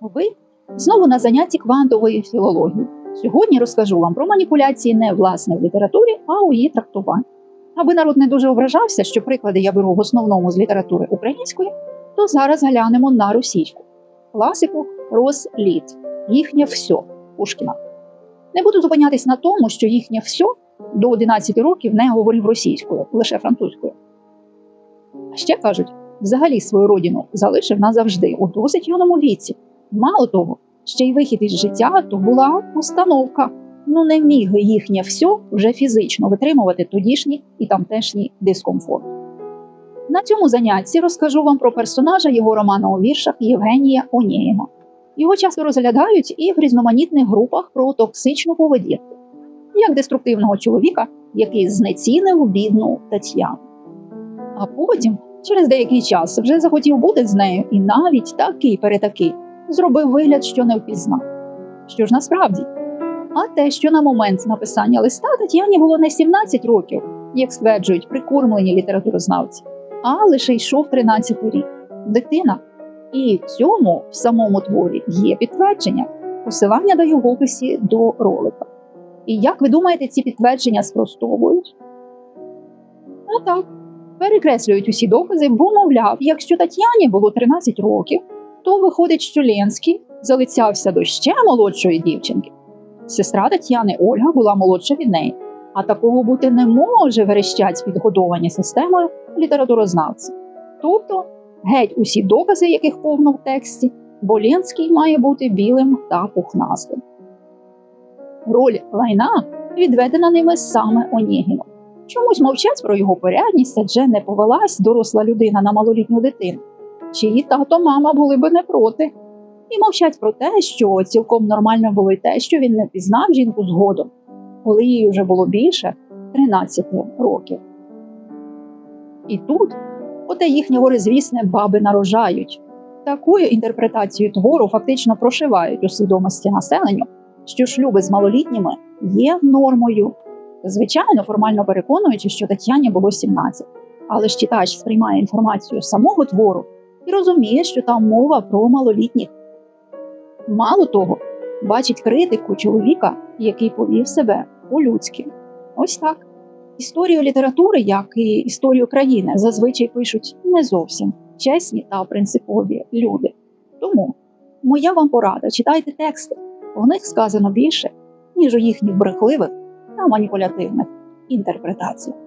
Ви знову на занятті квантової філології. Сьогодні розкажу вам про маніпуляції не власне в літературі, а у її трактуванні. Аби народ не дуже ображався, що приклади я беру в основному з літератури української, то зараз глянемо на російську класику розліт, їхнє все Пушкіна. Не буду зупинятись на тому, що їхнє все до 11 років не говорив російською, лише французькою. А ще кажуть, взагалі свою родину залишив назавжди у досить юному віці. Мало того, ще й вихід із життя то була установка. Ну не міг їхнє все вже фізично витримувати тодішній і тамтешній дискомфорт. На цьому занятті розкажу вам про персонажа його роману у віршах Євгенія Онєєва. Його часто розглядають і в різноманітних групах про токсичну поведінку, як деструктивного чоловіка, який знецінив бідну Тетяну. А потім, через деякий час, вже захотів бути з нею і навіть такий перетакий зробив вигляд, що не впізнав. Що ж насправді? А те, що на момент написання листа Тетяні було не 17 років, як стверджують прикормлені літературознавці, а лише йшов 13 рік. Дитина. І цьому в самому творі є підтвердження, посилання даю в описі до ролика. І як ви думаєте, ці підтвердження спростовують? Ну так, перекреслюють усі докази, бо, мовляв, якщо Тетяні було 13 років, то виходить, що Ленський залицявся до ще молодшої дівчинки. Сестра Тетяни Ольга була молодша від неї, а такого бути не може верещать підгодовані системою літературознавці. Тобто геть усі докази, яких повно в тексті, бо Ленський має бути білим та пухнастим. Роль лайна відведена ними саме Онєгіном. Чомусь мовчать про його порядність, адже не повелась доросла людина на малолітню дитину. Чиї тато мама були би не проти. І мовчать про те, що цілком нормально було й те, що він не пізнав жінку згодом, коли їй вже було більше 13 років. І тут оте їхнє горизвісне баби нарожають. Такою інтерпретацією твору фактично прошивають у свідомості населенню, що шлюби з малолітніми є нормою. Звичайно, формально переконуючи, що Тетяні було 17. Але ж читач сприймає інформацію з самого твору і розуміє, що там мова про малолітніх. Мало того, бачить критику чоловіка, який повів себе по-людськи. Ось так. Історію літератури, як і історію країни, зазвичай пишуть не зовсім чесні та принципові люди. Тому моя вам порада: читайте тексти, в них сказано більше, ніж у їхніх брехливих та маніпулятивних інтерпретаціях.